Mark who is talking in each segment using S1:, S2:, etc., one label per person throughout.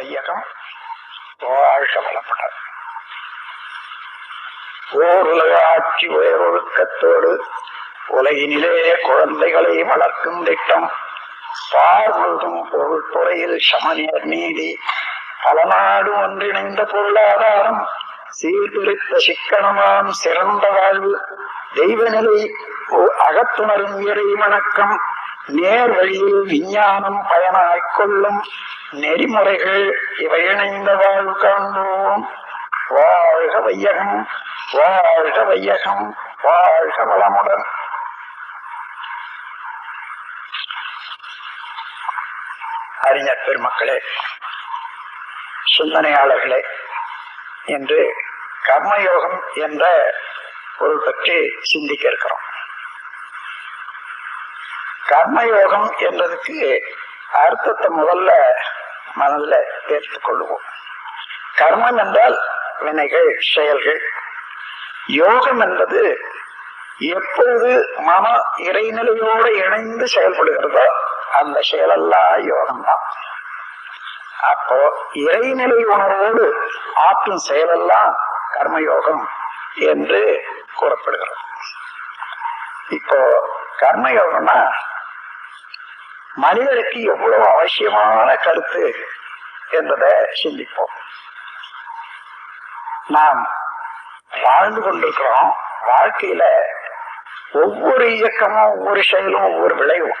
S1: வையகம் வாழ்க வளப்பட ஓர் உலக ஆட்சி உயரொழுக்கத்தோடு உலகினிலே குழந்தைகளை வளர்க்கும் திட்டம் பார் முழுதும் பொருள்துறையில் சமநியர் நீதி பல நாடு ஒன்றிணைந்த பொருளாதாரம் சீர்திருத்த சிக்கனமாம் சிறந்த வாழ்வு தெய்வநிலை அகத்துணரும் இறை வணக்கம் நேர் வழியில் விஞ்ஞானம் பயனாய்க் கொள்ளும் நெறிமுறைகள் இவை இணைந்த வாழ்வு காண்போம். வாழ்க வையகம் வாழ்க வையகம் வாழ்க வளமுடன். அறிஞர் பெருமக்களே சிந்தனையாளர்களே என்று கர்மயோகம் என்ற பொருள் பற்றி சிந்திக்க இருக்கிறோம். கர்மயோகம் என்றதுக்கு அர்த்தத்தை முதல்ல மனதில் ஏற்றுக் கொள்ளுவோம் கர்மம் என்றால் வினைகள் செயல்கள். யோகம் என்பது எப்பொழுது மன இறைநிலையோடு இணைந்து செயல்படுகிறதோ அந்த செயலெல்லாம் யோகம்தான். அப்போ இறைநிலை உணர்வோடு ஆற்றும் செயலெல்லாம் கர்மயோகம் என்று கூறப்படுகிறது. இப்போ கர்மயோகம்னா மனிதனுக்கு எவ்வளவு அவசியமான கருத்து என்பதை சிந்திப்போம். நாம் வாழ்ந்து கொண்டிருக்கிறோம். வாழ்க்கையில ஒவ்வொரு இயக்கமும் ஒவ்வொரு செயலும் ஒவ்வொரு விளைவும்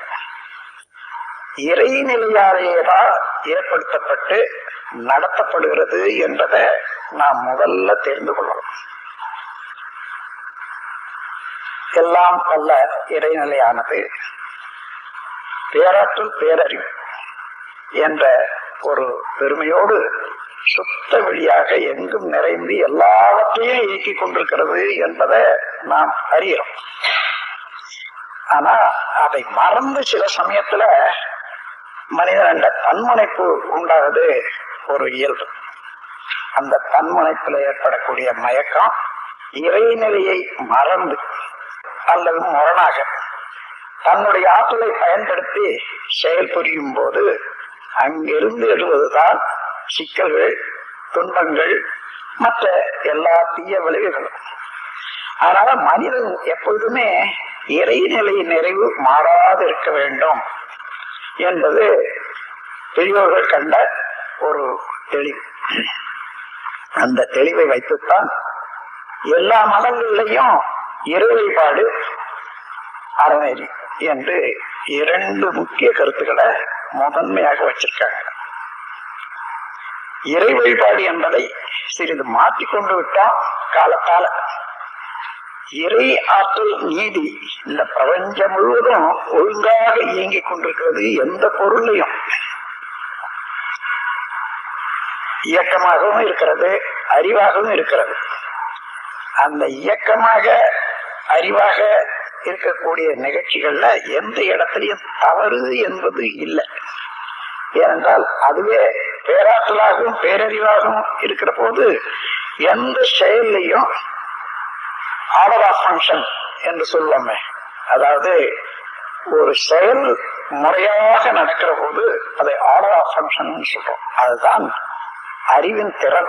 S1: இறைநிலையாலேயேதான் ஏற்படுத்தப்பட்டு நடத்தப்படுகிறது என்பதை நாம் முதல்ல தெரிந்து கொள்ளணும். எல்லாம் வல்ல இறைநிலையானது. பேராற்றல் பேரறிவு என்ற ஒரு பெருமையோடு சுத்த வெளியாக எங்கும் நிறைந்து எல்லாவற்றையும் இயக்கிக் கொண்டிருக்கிறது என்பதை நாம் அறிகிறோம். ஆனா அதை மறந்து சில சமயத்துல மனிதன் தன்முனைப்பு உண்டாவது ஒரு இயல்பு. அந்த தன்முனைப்புல ஏற்படக்கூடிய மயக்கம் இறைநிலையை மறந்து அல்லது முரணாக தன்னுடைய ஆற்றலை பயன்படுத்தி செயல் புரியும் போது அங்கிருந்து எழுவதுதான் சிக்கல்கள் துன்பங்கள் மற்ற எல்லா தீய விளைவுகளும். அதனால மனிதன் எப்பொழுதுமே இறைநிலை நிறைவு மாறாது இருக்க வேண்டும் என்பது பெரியோர்கள் கண்ட ஒரு தெளிவு. அந்த தெளிவை வைத்துத்தான் எல்லா மதங்களிலையும் இறை வழிபாடு அறநெறி. என்று இரண்டு முக்கிய கருத்துக்களை முதன்மையாக வச்சிருக்காங்க. இறை வழிபாடு என்பதை சிறிது மாற்றிக்கொண்டு விட்டோம் காலத்தால. இறை ஆற்றல் நீதி இந்த பிரபஞ்சம் முழுவதும் ஒழுங்காக இயங்கிக் கொண்டிருக்கிறது எந்த பொருளையும். இயக்கமாகவும் இருக்கிறது அறிவாகவும் இருக்கிறது. அந்த இயக்கமாக அறிவாக இருக்கக்கூடிய நிகழ்ச்சிகள்ல எந்த இடத்துலையும் தவறு என்பது இல்லை. ஏனென்றால் அதுவே பேராற்றலாகவும் பேரறிவாகவும் இருக்கிற போது எந்த செயல்லையும் ஆர்டர் ஆஃப் ஃபங்க்ஷன் என்று சொல்லுவோமே. அதாவது ஒரு செயல் முறையாக நடக்கிற போது அதை ஆர்டர் ஆஃப் ஃபங்க்ஷன் சொல்றோம். அதுதான் அறிவின் திறன்.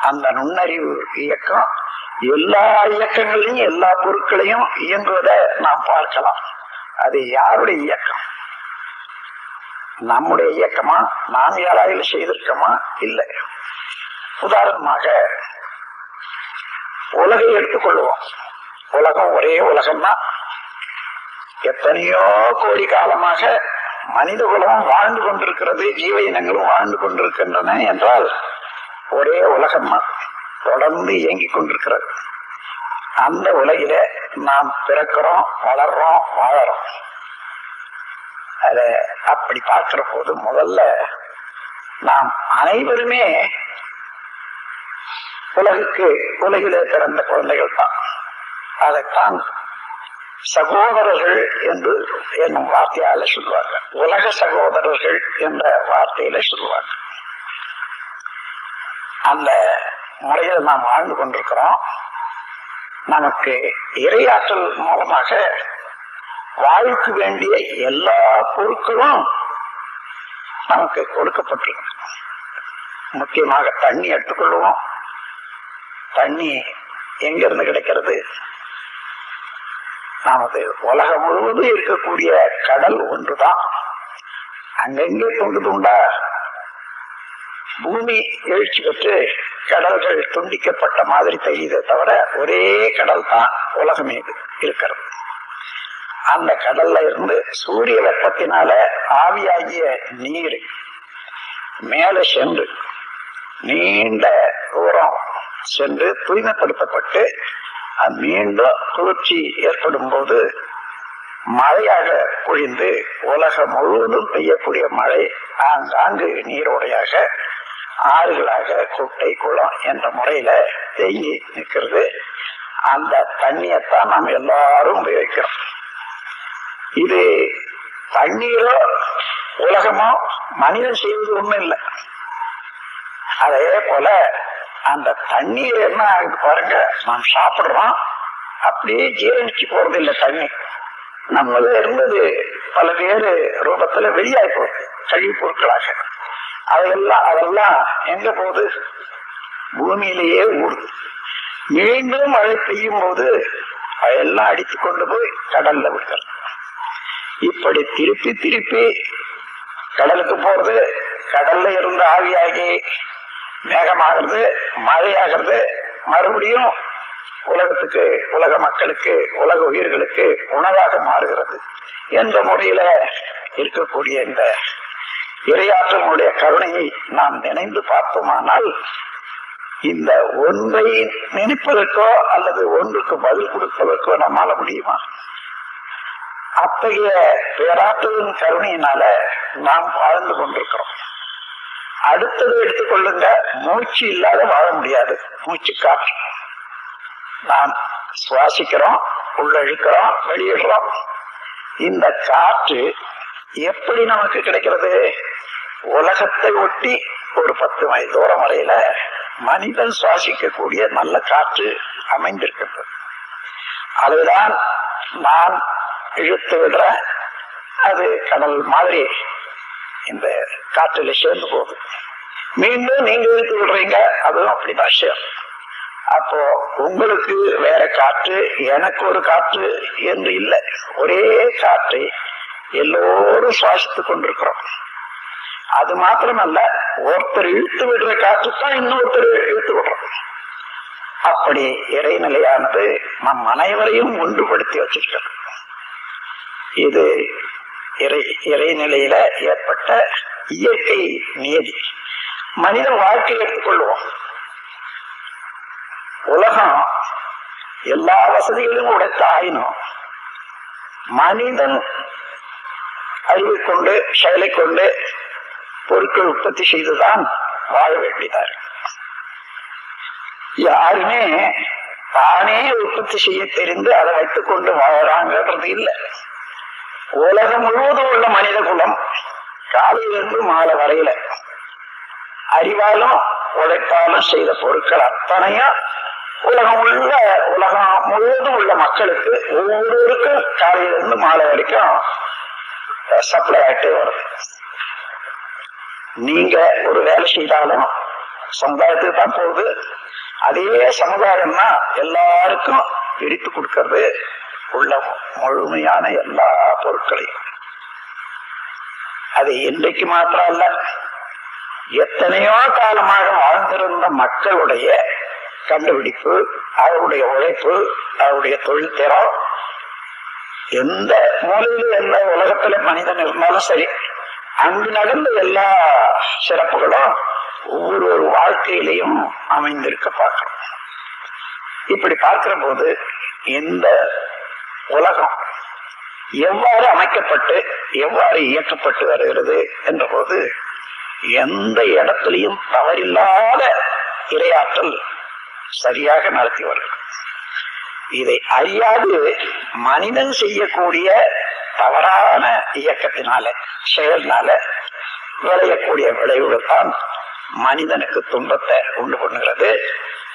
S1: அந்த நுண்ணறிவு இயக்கம் எல்லா இயக்கங்களையும் எல்லா பொருட்களையும் இயங்குவதை நாம் பார்க்கலாம். அது யாருடைய இயக்கம்? நம்முடைய இயக்கமா? நாம் யாராவது செய்திருக்கோமா? இல்லை. உதாரணமாக உலகை எடுத்துக்கொள்வோம். உலகம் ஒரே உலகம்னா எத்தனையோ கோடி காலமாக மனித குலமும் வாழ்ந்து கொண்டிருக்கிறது ஜீவ இனங்களும் வாழ்ந்து கொண்டிருக்கின்றன என்றால் ஒரே உலகம் தொடர்ந்து இயங்கிக் கொண்டிருக்கிறது. அந்த உலகில நாம் பிறக்கிறோம் வளர்றோம் வாழறோம். அத அப்படி பார்க்கிற போது முதல்ல நாம் அனைவருமே உலகுக்கு உலகிலே பிறந்த குழந்தைகள் தான். அதைத்தான் சகோதரர்கள் என்று என்னும் வார்த்தையால சொல்லுவாங்க உலக சகோதரர்கள் என்ற வார்த்தையில சொல்லுவாங்க அந்த முறையில் நாம் வாழ்ந்து கொண்டிருக்கிறோம். நமக்கு இரையாற்றல் மூலமாக வாழ்க்கை வேண்டிய எல்லா பொருட்களும் நமக்கு கொடுக்கப்பட்டிருக்கு முக்கியமாக தண்ணி எடுத்துக்கொள்வோம். தண்ணி எங்கிருந்து கிடைக்கிறது? நமது உலகம் முழுவதும் இருக்கக்கூடிய கடல் ஒன்றுதான். அங்கங்கே துண்டு துண்டா பூமி எழுச்சி பெற்று கடல்கள் துண்டிக்கப்பட்ட மாதிரி தெரியுதே தவிர ஒரே கடல் தான் உலகம் இருக்கிறது. அந்த கடல்ல இருந்து சூரிய வெப்பத்தினால ஆவியாகிய நீர் மேலே சென்று நீண்ட தூரம் சென்று தூய்மைப்படுத்தப்பட்டு அது மீண்டும் குளிர்ச்சி ஏற்படும் போது மழையாக பொழிந்து உலகம் முழுவதும் பெய்யக்கூடிய மழை ஆங்காங்கு நீரோடையாக ஆறுகளாக குட்டை குளம் என்ற முறையில தேங்கி நிற்கிறது. அந்த தண்ணியைத்தான் நாம் எல்லாரும் உபயோகிக்கிறோம். இது தண்ணீரோ உலகமோ மனிதன் செய்வது ஒண்ணும் இல்லை. அதே போல அந்த தண்ணீர் என்ன பாருங்க நாம் சாப்பிடுறோம் அப்படியே ஜீரணிச்சு போறது இல்லை தண்ணி. நம்மள இருந்தது பல வேறு ரூபத்துல வெளியாகி போகுது கழிவு பொருட்களாக. அதெல்லாம் அதெல்லாம் எங்க போகுது? பூமியிலேயே ஊறுது மீண்டும் மழை பெய்யும் போது அதெல்லாம் அடித்து கொண்டு போய் கடல்ல விடுக்கிறது இப்படி திருப்பி திருப்பி கடலுக்கு போறது கடல்ல இருந்து ஆவியாகி மேகமாகிறது மழையாகிறது மறுபடியும் உலகத்துக்கு உலக மக்களுக்கு உலக உயிர்களுக்கு உணவாக மாறுகிறது என்ற முறையில இருக்கக்கூடிய இந்த இரையாற்றலுடைய கருணையை நாம் நினைந்து பார்த்தோமானால் இந்த ஒன்றை நினைப்பதற்கோ அல்லது ஒன்றுக்கு பதில் கொடுப்பதற்கோ நம்மால முடியுமா? அத்தகைய பேராற்றலின் கருணையினால நாம் வாழ்ந்து கொண்டிருக்கிறோம். அடுத்தது எடுத்துக்கொள்ளுங்க மூச்சு இல்லாத வாழ முடியாது மூச்சு காற்று நாம் சுவாசிக்கிறோம் உள்ள இழுக்கிறோம் வெளியிடுறோம். இந்த காற்று எப்படி நமக்கு கிடைக்கிறது? உலகத்தை ஒட்டி ஒரு பத்து மைல் தூரம் வரையில மனிதன் சுவாசிக்கக்கூடிய நல்ல காற்று அமைந்திருக்கிறது. அதுதான் நான் இழுத்து விடுறேன் அது கடல் மாதிரி இந்த காற்றில் சேர்ந்து போகுது. மீண்டும் நீங்க இழுத்து விடுறீங்க அதுவும் அப்படிதான் விஷயம் அப்போ உங்களுக்கு வேற காற்று எனக்கு ஒரு காற்று என்று இல்லை. ஒரே காற்றை எல்லோரும் சுவாசித்துக் கொண்டிருக்கிறோம். அது மாத்திரமல்ல ஒருத்தர் இழுத்து விடுற காற்று தான் இன்னொருத்தர் இழுத்து விடுறோம் அப்படி இறைநிலையானது நம் அனைவரையும் ஒன்றுபடுத்தி வச்சிருக்கிறது. இது இறை இறைநிலையில ஏற்பட்ட இயற்கை நியதி. மனித வாழ்க்கை எடுத்துக்கொள்வோம். உலகம் எல்லா வசதிகளையும் உடைத்த ஆயினும் மனிதன் அறிவை கொண்டு செயலை கொண்டு பொருட்கள் உற்பத்தி செய்துதான் வாழ வேண்டியதாரு யாருமே தானே உற்பத்தி செய்ய தெரிந்து அதை வைத்துக் கொண்டு வாழறாங்கிறது இல்லை. உலகம் முழுவதும் உள்ள மனித குலம் காலையிலிருந்து மாலை வரையில அறிவாலும் உழைப்பாலும் செய்த பொருட்கள் அத்தனையும் உலகம் உள்ள உலகம் முழுவதும் உள்ள மக்களுக்கு ஒவ்வொருவருக்கும் காலையிலிருந்து மாலை வரைக்கும் சப்ளை ஆகிட்டே வருது. நீங்க ஒரு வேலை செய்தாலும் சமுதாயத்துக்கு தான் போகுது. அதே சமுதாயம்னா எல்லாருக்கும் பிரித்து கொடுக்கறது உள்ள முழுமையான எல்லா பொருட்களையும். அது இன்றைக்கு மாத்திரம் அல்ல எத்தனையோ காலமாக வாழ்ந்திருந்த மக்களுடைய கண்டுபிடிப்பு அவருடைய உழைப்பு அவருடைய தொழில் திறம் எந்த மூலையில் எந்த உலகத்துல மனிதன் இருந்தாலும் சரி அங்கு நடந்த எல்லா சிறப்புகளும் ஒவ்வொரு ஒரு வாழ்க்கையிலையும் அமைந்திருக்க பார்க்கிறோம். இப்படி பார்க்கிற போது இந்த உலகம் எவ்வாறு அமைக்கப்பட்டு எவ்வாறு இயக்கப்பட்டு வருகிறது என்ற போது எந்த இடத்திலையும் தவறில்லாத இரையாற்றல் சரியாக நடத்தி வருகிறது. இதை அறியாது மனிதன் செய்யக்கூடிய தவறான இயக்கத்தினால செயல்னால விளையக்கூடிய விளைவுகள் தான் மனிதனுக்கு துன்பத்தை உண்டு பண்ணுகிறது.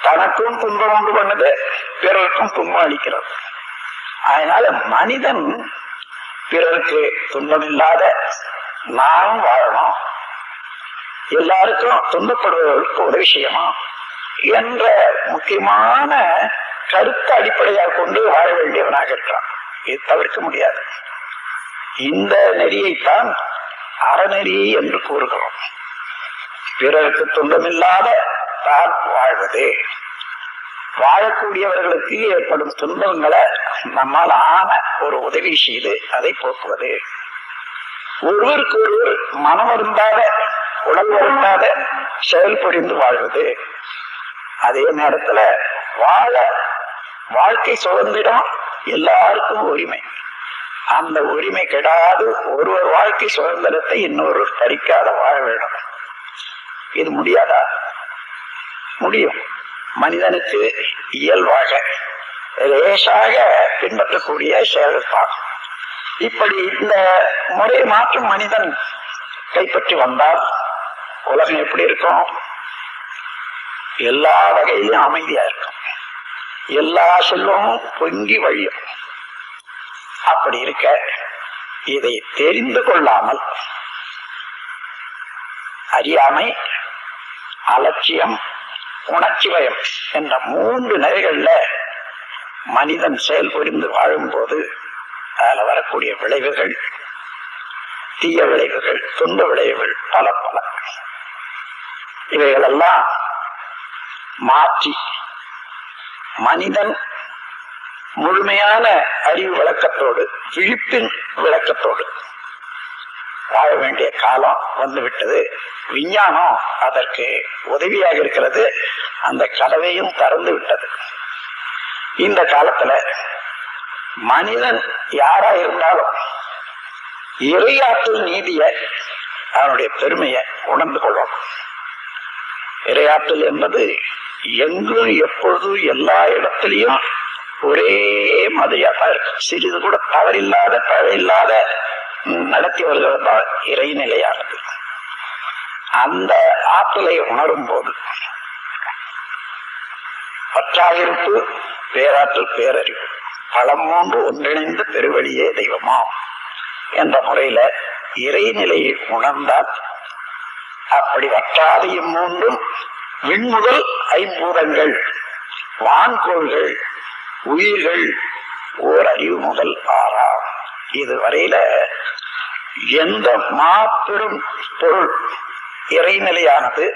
S1: தனக்கும் துன்பம் உண்டு பண்ணுது பிறருக்கும் துன்பம் அளிக்கிறது. அதனால மனிதன் பிறருக்கு துன்பம் இல்லாத நானும் வாழணும். எல்லாருக்கும் துன்பப்படுவதற்கு ஒரு விஷயமா? என்ற முக்கியமான கருத்தை அடிப்படையாக கொண்டு வாழ வேண்டியவனாக இருக்கிறான். இது தவிர்க்க முடியாது. இந்த நெறியைத்தான் அறநெறி என்று கூறுகிறோம். பிறருக்கு துன்பமில்லாத தான் வாழ்வது. வாழக்கூடியவர்களுக்கு ஏற்படும் துன்பங்களை நம்மால் ஆன ஒரு உதவி செய்து அதை போக்குவது. ஒருவருக்கு ஒருவர் மனம் வருந்தாத உடல் வருந்தாத செயல் புரிந்து வாழ்வது. அதே நேரத்துல வாழ வாழ்க்கை சுதந்திரம் எல்லாருக்கும் உரிமை. அந்த உரிமை கெடாது. ஒருவர் வாழ்க்கை சுதந்திரத்தை இன்னொருவர் பறிக்காத வாழ வேண்டும். இது முடியாதா? முடியும். மனிதனுக்கு இயல்பாக லேசாக பின்பற்றக்கூடிய செயல்தான் இப்படி இந்த முறை மாற்றும் மனிதன் கைப்பற்றி வந்தால் உலகம் எப்படி இருக்கும்? எல்லா வகையிலும் அமைதியா இருக்கும். எல்லா செல்வமும் பொங்கி வழியும். அப்படி இருக்க இதை தெரிந்து கொள்ளாமல் அறியாமை அலட்சியம் உணர்ச்சி பயம் என்ற மூன்று நிலைகள்ல மனிதன் செயல் புரிந்து வாழும்போது அதுல வரக்கூடிய விளைவுகள் தீய விளைவுகள் துன்ப விளைவுகள் பல பல. இவைகளெல்லாம் மாற்றி மனிதன் முழுமையான அறிவு விளக்கத்தோடு விழிப்பின் விளக்கத்தோடு. வாழ வேண்டிய காலம் வந்துவிட்டது. விஞ்ஞானம் அதற்கு உதவியாக இருக்கிறது. அந்த கதவையும் திறந்து விட்டது. இந்த காலத்துல மனிதன் யாரா இருந்தாலும் இறையாற்றல் நீதிய அவனுடைய பெருமையை உணர்ந்து கொள்ளணும் இறையாற்றல் என்பது எங்கும் எப்பொழுதும் எல்லா இடத்திலையும் ஒரே மாதிரியாக சிறிது கூட தவறில்லாத தவறில்லாத நடத்தி வருகிறதால் இறைநிலையானது. அந்த ஆற்றலை உணரும் போது பற்றாயிருப்பு பேராற்றல் பேரறிவு பலம் மூன்று ஒன்றிணைந்த பெருவழியே தெய்வமாம் என்ற முறையில இறைநிலையை உணர்ந்தால் அப்படி வற்றாதையும் மூன்றும் விண்முதல் ஐம்பூதங்கள் வான்கோள்கள் உயிர்கள் ஓர் முதல் ஆறாம் இது வரையில எந்த மாபெரும் பொருள் இறைநிலையானது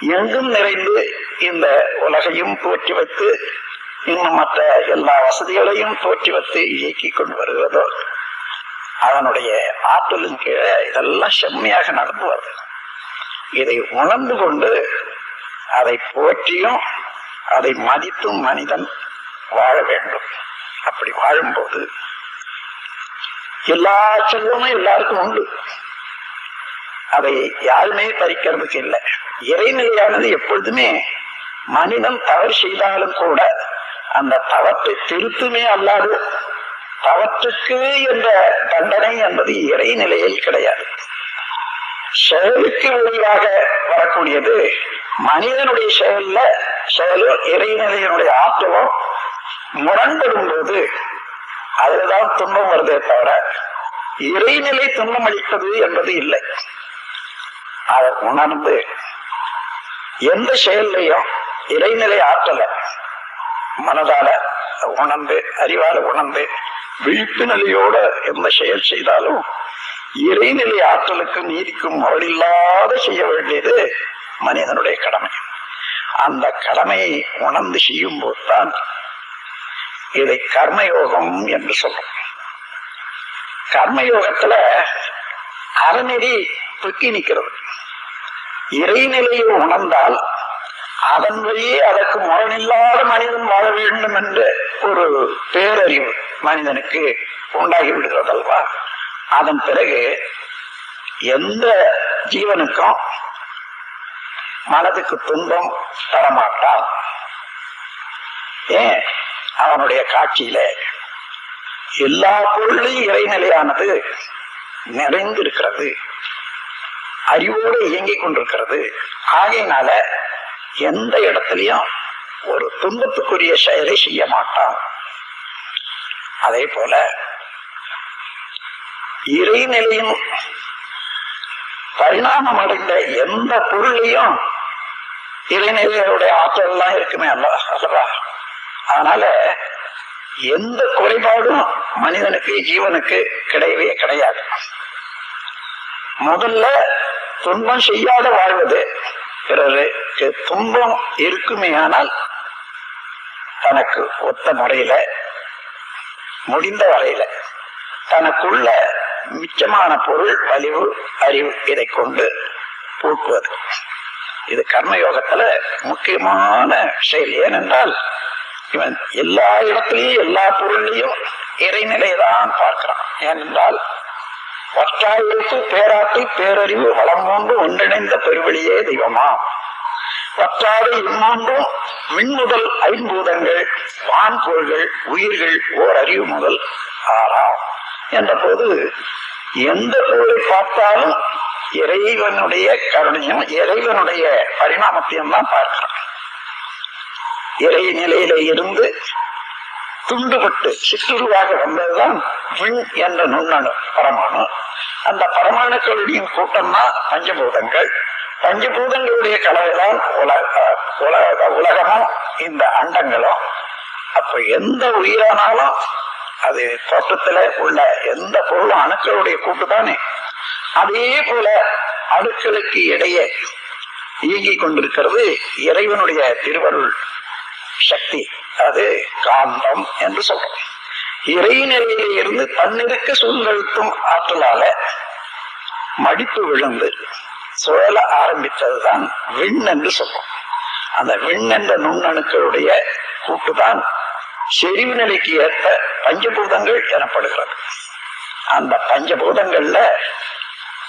S1: எங்கும் நிறைந்து இந்த உலகையும் போற்றி வைத்து இன்னும் மற்ற எல்லா வசதிகளையும் போற்றி வைத்து இயக்கி கொண்டு வருகிறதோ அதனுடைய ஆற்றலின் கீழே இதெல்லாம் செம்மையாக நடந்து வருது. இதை உணர்ந்து கொண்டு அதை போற்றியும் அதை மதித்தும் மனிதன் வாழ வேண்டும். அப்படி வாழும்போது எல்லா செல்வமும் எல்லாருக்கும் உண்டு. அதை யாருமே பறிக்கிறதுக்கு இல்லை. இறைநிலையானது எப்பொழுதுமே மனிதன் தவறு செய்தாலும் கூட அந்த தவத்தை திருத்துமே அல்லாது தவற்றுக்கு என்ற தண்டனை என்பது இறைநிலையில் கிடையாது. செயலுக்கு வழியாக வரக்கூடியது மனிதனுடைய செயல்ல செயலோ இறைநிலையினுடைய ஆற்றலோ முரண்படும் போது அதுலதான் துன்பம் வருதே தவிர இறைநிலை துன்பம் அளிப்பது என்பது இல்லை. அதை உணர்ந்து எந்த செயல்லையும் இறைநிலை ஆற்றல மனதால உணர்ந்து அறிவால உணர்ந்து விழிப்பு நிலையோட எந்த செயல் செய்தாலும் இறைநிலை ஆற்றலுக்கும் நீதிக்கும் இல்லாத செய்ய வேண்டியது மனிதனுடைய கடமை. அந்த கடமையை உணர்ந்து செய்யும் போதுதான் இதை கர்மயோகம் என்று சொல்றோம். கர்மயோகத்துல அறநெறி தொக்கி நிற்கிறது. இறைநிலையை உணர்ந்தால் அதன் வழியே அதற்கு முரணில்லாத மனிதன் வாழ வேண்டும் என்ற ஒரு பேரறிவு மனிதனுக்கு உண்டாகி விடுகிறது அல்லவா அதன் பிறகு எந்த ஜீவனுக்கும் மனதுக்கு துன்பம் தரமாட்டான். ஏன்? அவனுடைய காட்சியில எல்லா பொருளையும் இறைநிலையானது நிறைந்து இருக்கிறது அறிவோடு இயங்கிக் கொண்டிருக்கிறது. ஆகையினால எந்த இடத்துலயும் ஒரு துன்பத்துக்குரிய செயலை செய்ய மாட்டான். அதே போல இறைநிலையும் பரிணாமம் அடைந்த எந்த பொருளையும் இறைநிலையுடைய ஆற்றல் எல்லாம் இருக்குமே அல்ல அல்லவா? அதனால எந்த குறைபாடும் மனிதனுக்கு ஜீவனுக்கு கிடையவே கிடையாது. முதல்ல துன்பம் செய்யாத வாழ்வது பிறருக்கு துன்பம் இருக்குமே ஆனால் தனக்கு ஒத்த முறையில முடிந்த வரையில தனக்குள்ள மிச்சமான பொருள் வலிவு அறிவு இதை கொண்டு போக்குவது. இது கர்மயோகத்துல முக்கியமான செயல். ஏனென்றால் இவன் எல்லா இடத்திலையும் எல்லா பொருளையும் இறைநிலைதான் பார்க்கிறான். ஏனென்றால் வற்றாயிருக்கு பேராட்டி பேரறிவு வளம் மூன்று ஒன்றிணைந்த பெருவெளியே தெய்வமா? வற்றாறு இம்மூன்றும் மின்முதல் ஐம்பூதங்கள் வான்பொருள்கள் உயிர்கள் ஓர் அறிவு முதல் ஆறாம் என்ற போது எந்த பொருளை பார்த்தாலும் இறைவனுடைய கருணையும் இறைவனுடைய பரிணாமத்தையும் தான் பார்க்கிறோம் இறை நிலையில இருந்து துண்டுபட்டு சிற்றுருவாக வந்ததுதான் விண் என்ற நுண்ணணு பரமாணு. அந்த பரமாணுக்களுடைய கூட்டம் தான் பஞ்சபூதங்கள். பஞ்சபூதங்களுடைய கலவைதான் உலக உலக உலகமும் இந்த அண்டங்களும். அப்ப எந்த உயிரானாலும் அது தோட்டத்துல உள்ள எந்த பொருளும் அணுக்களுடைய கூட்டு தானே அதே போல அணுக்களுக்கு இடையே இயங்கிக் கொண்டிருக்கிறது இறைவனுடைய திருவருள். சக்தி. அது காந்தம் என்று சொல்றோம். இறைநிலையிலிருந்து தன்னிருக்க சூழ்நிறுத்தும் ஆற்றலால மடிப்பு விழுந்து சுழல ஆரம்பித்ததுதான் விண் என்று சொல்றோம். அந்த விண் என்ற நுண்ணணுக்களுடைய கூட்டுதான் செறிவு நிலைக்கு ஏற்ப பஞ்சபூதங்கள் எனப்படுகிறது. அந்த பஞ்சபூதங்கள்ல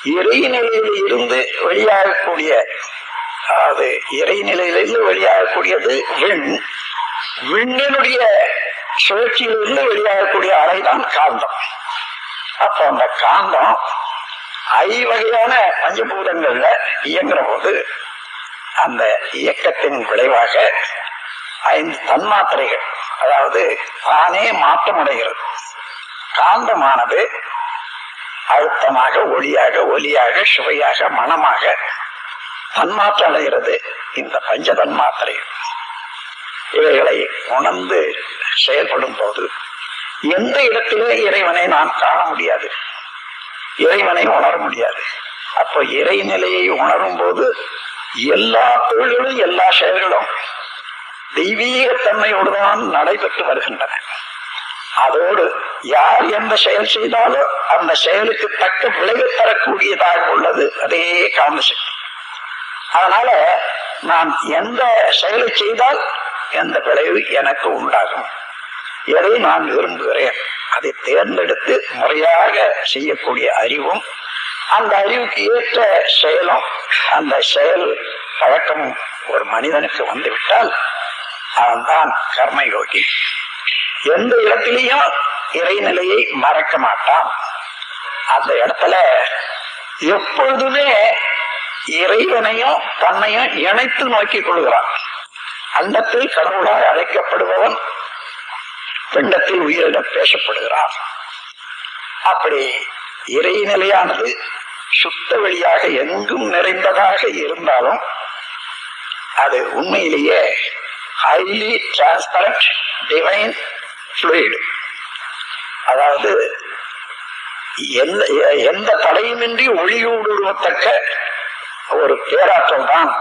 S1: இறைநிலையில இருந்து வெளியாகக்கூடிய அது இறைநிலையிலிருந்து வெளியாகக்கூடியது விண். விண்ணினுடைய சுழற்சியிலிருந்து வெளியாகக்கூடிய அலைதான் காந்தம். அப்ப அந்த காந்தம் ஐவகையான பஞ்சபூதங்கள்ல இயங்குற போது அந்த இயக்கத்தின் விளைவாக ஐந்து தன்மாத்திரைகள் அதாவது தானே மாற்றம் அடைகிறது காந்தமானது அழுத்தமாக ஒளியாக ஒலியாக சுவையாக மனமாக தன்மாற்றம் அடைகிறது. இந்த பஞ்ச தன்மாத்திரைகள் இவைகளை உணர்ந்து செயல்படும் போது எந்த இடத்திலே இறைவனை நான் காண முடியாது. இறைவனை உணர முடியாது. அப்போ இறைநிலையை உணரும் போது எல்லா தொழில்களும் எல்லா செயல்களும் தெய்வீக தான் நடைபெற்று வருகின்றன. அதோடு யார் எந்த செயல் செய்தாலும் அந்த செயலுக்கு தக்க விளைவு தரக்கூடியதாக உள்ளது. அதே காந்த சக்தி. அதனால நான் எந்த செயலை செய்தால் எந்த விளைவு எனக்கு உண்டாகும். எதை நான் விரும்புகிறேன்? அதை தேர்ந்தெடுத்து முறையாக செய்யக்கூடிய அறிவும் அந்த அறிவுக்கு ஏற்ற செயலும் அந்த செயல் பழக்கம் ஒரு மனிதனுக்கு வந்துவிட்டால் அவன்தான் கர்மயோகி. எந்த இடத்திலையும் இறைநிலையை மறக்க மாட்டான். அந்த இடத்துல எப்பொழுதுமே இறைவனையும் தன்னையும் இணைத்து நோக்கிக் கொள்கிறான். அண்டத்தில் கடவுளாய் அழைக்கப்படுபவன் பிண்டத்தில் உயிரிடம் பேசப்படுகிறான் அப்படி இறைநிலையானது சுத்த வெளியாக எங்கும் நிறைந்ததாக இருந்தாலும் அது உண்மையிலேயே ஹைலி டிரான்ஸ்பரண்ட் டிவைன் fluid. அதாவது எந்த எந்த தடையுமின்றி ஒளியூடுருவத்தக்க ஒரு பேராற்றல் தான்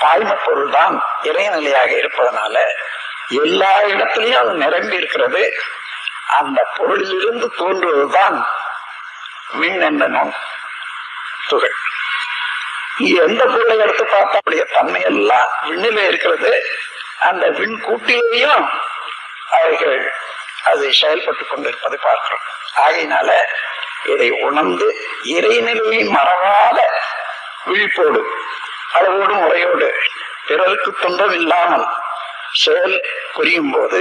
S1: பாய்ம பொருள் தான் இறைநிலையாக இருப்பதனால எல்லா இடத்திலையும் அது நிரம்பி இருக்கிறது. அந்த பொருளிலிருந்து தோன்றுவதுதான் மின் என்னும் துகள். எந்த பொருளை எடுத்து பார்த்தா அப்படிய தன்மை எல்லாம் விண்ணில இருக்கிறது. அந்த விண் கூட்டிலேயும் அவைகள் அது செயல்பட்டு கொண்டிருப்பதை பார்க்கிறோம். ஆகையினால இதை உணர்ந்து இறைநிலையை மறவாத விழிப்போடு முறையோடு பிறருக்கு துன்பம் இல்லாமல் செயல் புரியும் போது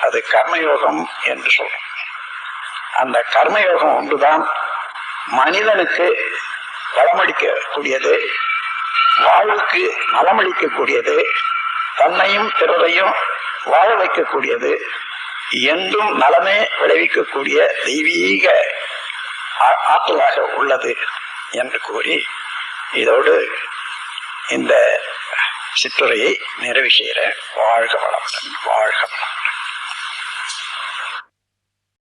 S1: அது கர்மயோகம் என்று சொல்றோம். அந்த கர்மயோகம் ஒன்றுதான் மனிதனுக்கு வளமளிக்கக்கூடியது வாழ்வுக்கு நலமளிக்கக்கூடியது தன்னையும் பிறரையும் வாழ வைக்கக்கூடியது என்றும் நலமே விளைவிக்கக்கூடிய தெய்வீக ஆ- ஆற்றலாக உள்ளது என்று கூறி இதோடு இந்த சிற்றுரையை நிறைவு செய்கிற வாழ்க வளமுடன் வாழ்க வளம்